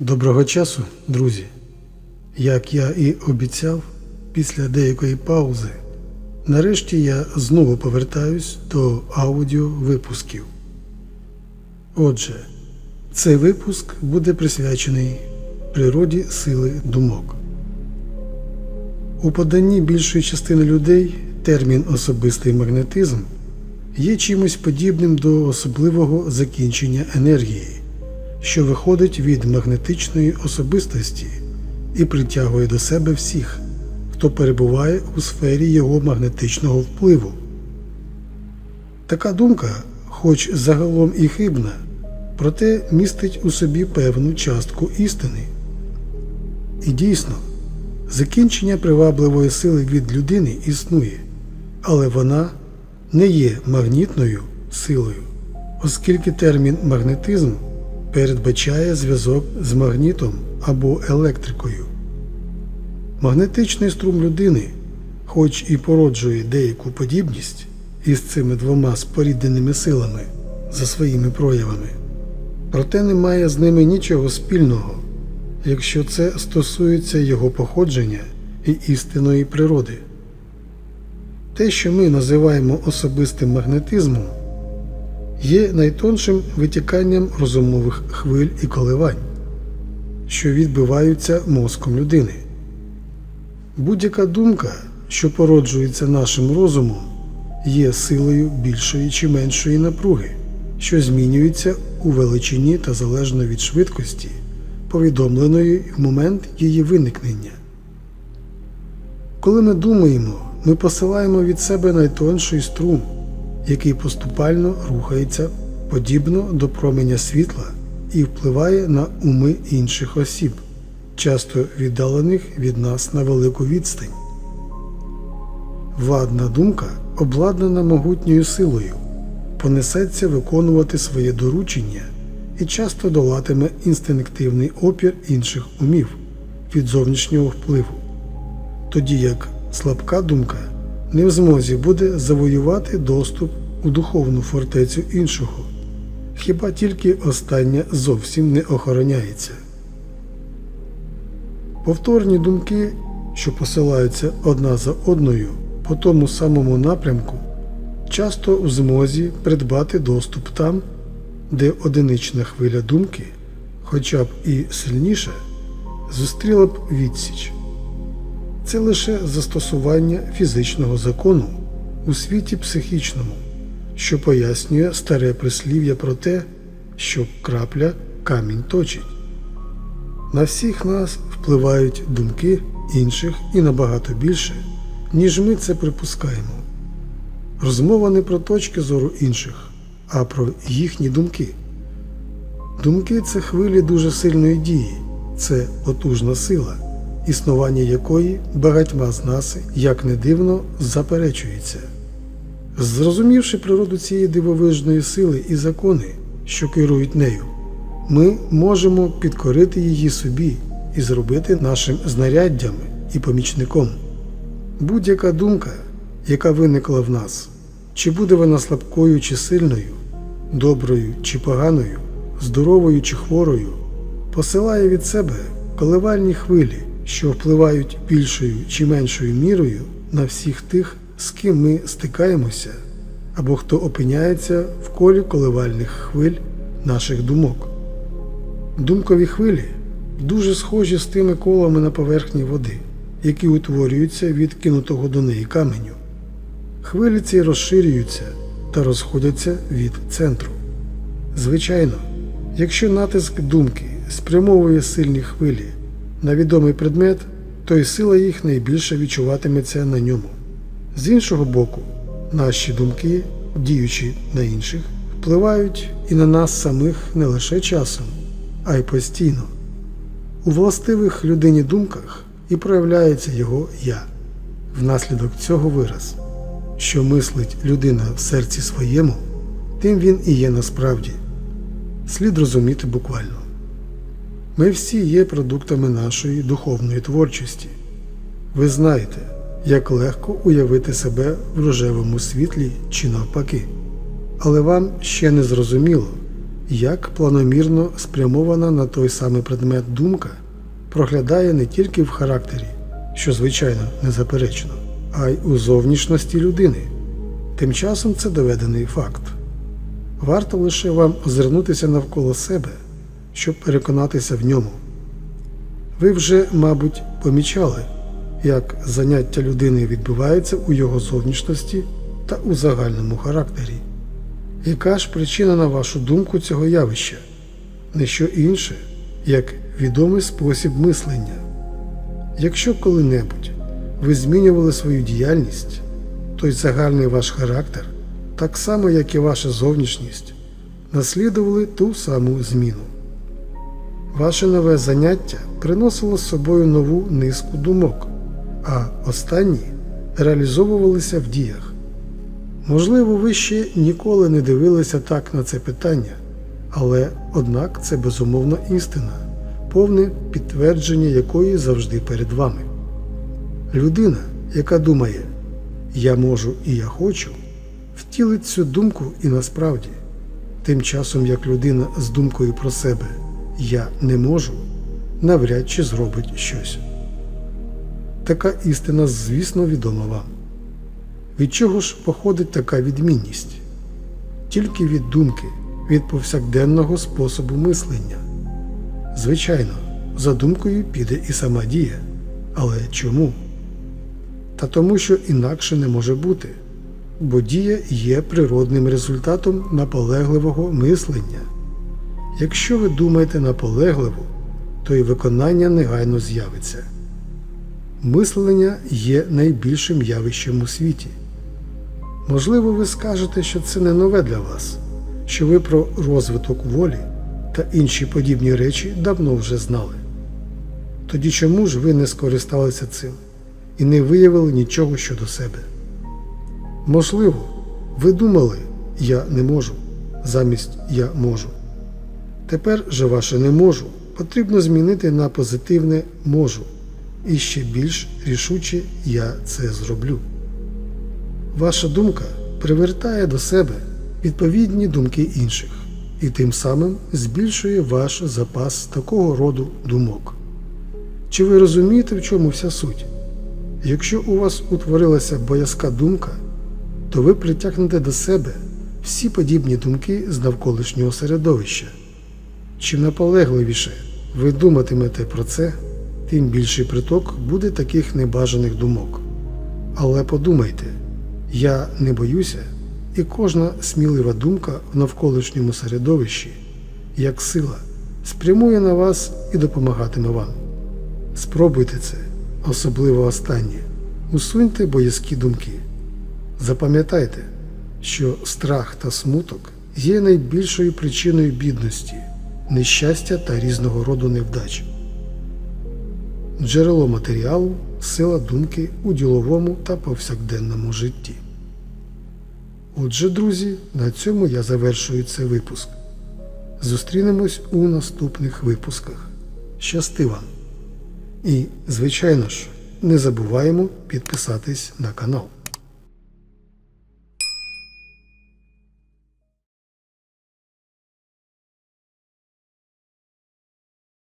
Доброго часу, друзі! Як я і обіцяв, після деякої паузи, нарешті я знову повертаюсь до аудіовипусків. Отже, цей випуск буде присвячений природі сили думок. У поданні більшої частини людей термін особистий магнетизм є чимось подібним до особливого закінчення енергії що виходить від магнетичної особистості і притягує до себе всіх, хто перебуває у сфері його магнетичного впливу. Така думка, хоч загалом і хибна, проте містить у собі певну частку істини. І дійсно, закінчення привабливої сили від людини існує, але вона не є магнітною силою, оскільки термін магнетизм передбачає зв'язок з магнітом або електрикою. Магнетичний струм людини, хоч і породжує деяку подібність із цими двома спорідненими силами за своїми проявами, проте не має з ними нічого спільного, якщо це стосується його походження і істинної природи. Те, що ми називаємо особистим магнетизмом, є найтоншим витіканням розумових хвиль і коливань, що відбиваються мозком людини. Будь-яка думка, що породжується нашим розумом, є силою більшої чи меншої напруги, що змінюється у величині та залежно від швидкості, повідомленої в момент її виникнення. Коли ми думаємо, ми посилаємо від себе найтонший струм який поступально рухається подібно до променя світла і впливає на уми інших осіб, часто віддалених від нас на велику відстань. Вадна думка, обладнана могутньою силою, понесеться виконувати своє доручення і часто долатиме інстинктивний опір інших умів від зовнішнього впливу, тоді як слабка думка не в змозі буде завоювати доступ у духовну фортецю іншого, хіба тільки остання зовсім не охороняється. Повторні думки, що посилаються одна за одною по тому самому напрямку, часто в змозі придбати доступ там, де одинична хвиля думки, хоча б і сильніша, зустріла б відсіч. Це лише застосування фізичного закону у світі психічному, що пояснює старе прислів'я про те, що крапля камінь точить. На всіх нас впливають думки інших і набагато більше, ніж ми це припускаємо. Розмова не про точки зору інших, а про їхні думки. Думки це хвилі дуже сильної дії, це потужна сила існування якої багатьма з нас, як не дивно, заперечується. Зрозумівши природу цієї дивовижної сили і закони, що керують нею, ми можемо підкорити її собі і зробити нашим знаряддям і помічником. Будь-яка думка, яка виникла в нас, чи буде вона слабкою чи сильною, доброю чи поганою, здоровою чи хворою, посилає від себе коливальні хвилі що впливають більшою чи меншою мірою на всіх тих, з ким ми стикаємося, або хто опиняється в колі коливальних хвиль наших думок. Думкові хвилі дуже схожі з тими колами на поверхні води, які утворюються від кинутого до неї каменю. Хвилі ці розширюються та розходяться від центру. Звичайно, якщо натиск думки спрямовує сильні хвилі на відомий предмет, то й сила їх найбільше відчуватиметься на ньому. З іншого боку, наші думки, діючи на інших, впливають і на нас самих не лише часом, а й постійно. У властивих людині думках і проявляється його я. Внаслідок цього вираз, що мислить людина в серці своєму, тим він і є насправді. Слід розуміти буквально. Ми всі є продуктами нашої духовної творчості. Ви знаєте, як легко уявити себе в рожевому світлі чи навпаки. Але вам ще не зрозуміло, як планомірно спрямована на той самий предмет думка проглядає не тільки в характері, що звичайно незаперечно, а й у зовнішності людини. Тим часом це доведений факт. Варто лише вам озирнутися навколо себе, щоб переконатися в ньому. Ви вже, мабуть, помічали, як заняття людини відбувається у його зовнішності та у загальному характері. Яка ж причина, на вашу думку, цього явища? Не що інше, як відомий спосіб мислення. Якщо коли-небудь ви змінювали свою діяльність, то й загальний ваш характер, так само як і ваша зовнішність, наслідували ту саму зміну. Ваше нове заняття приносило з собою нову низку думок, а останні реалізовувалися в діях. Можливо, ви ще ніколи не дивилися так на це питання, але однак це безумовно істина, повне підтвердження якої завжди перед вами. Людина, яка думає Я можу і я хочу, втілить цю думку і насправді, тим часом як людина з думкою про себе Я не можу, навряд чи зробить щось. Така істина, звісно, відома вам. Від чого ж походить така відмінність? Тільки від думки, від повсякденного способу мислення. Звичайно, за думкою піде і сама дія. Але чому? Та тому, що інакше не може бути, бо дія є природним результатом наполегливого мислення. Якщо ви думаєте наполегливо, то і виконання негайно з'явиться. Мислення є найбільшим явищем у світі. Можливо, ви скажете, що це не нове для вас, що ви про розвиток волі та інші подібні речі давно вже знали. Тоді чому ж ви не скористалися цим і не виявили нічого щодо себе? Можливо, ви думали я не можу замість я можу. Тепер же ваше не можу потрібно змінити на позитивне можу і ще більш рішуче я це зроблю. Ваша думка привертає до себе відповідні думки інших і тим самим збільшує ваш запас такого роду думок. Чи ви розумієте, в чому вся суть? Якщо у вас утворилася боязка думка, то ви притягнете до себе всі подібні думки з навколишнього середовища. Чим наполегливіше ви думатимете про це, тим більший приток буде таких небажаних думок. Але подумайте, я не боюся, і кожна смілива думка в навколишньому середовищі, як сила, спрямує на вас і допомагатиме вам. Спробуйте це, особливо останнє. Усуньте боязкі думки. Запам'ятайте, що страх та смуток є найбільшою причиною бідності, нещастя та різного роду невдач. Джерело матеріалу сила думки у діловому та повсякденному житті. Отже, друзі, на цьому я завершую цей випуск. Зустрінемось у наступних випусках. Щасти вам! І, звичайно ж, не забуваємо підписатись на канал.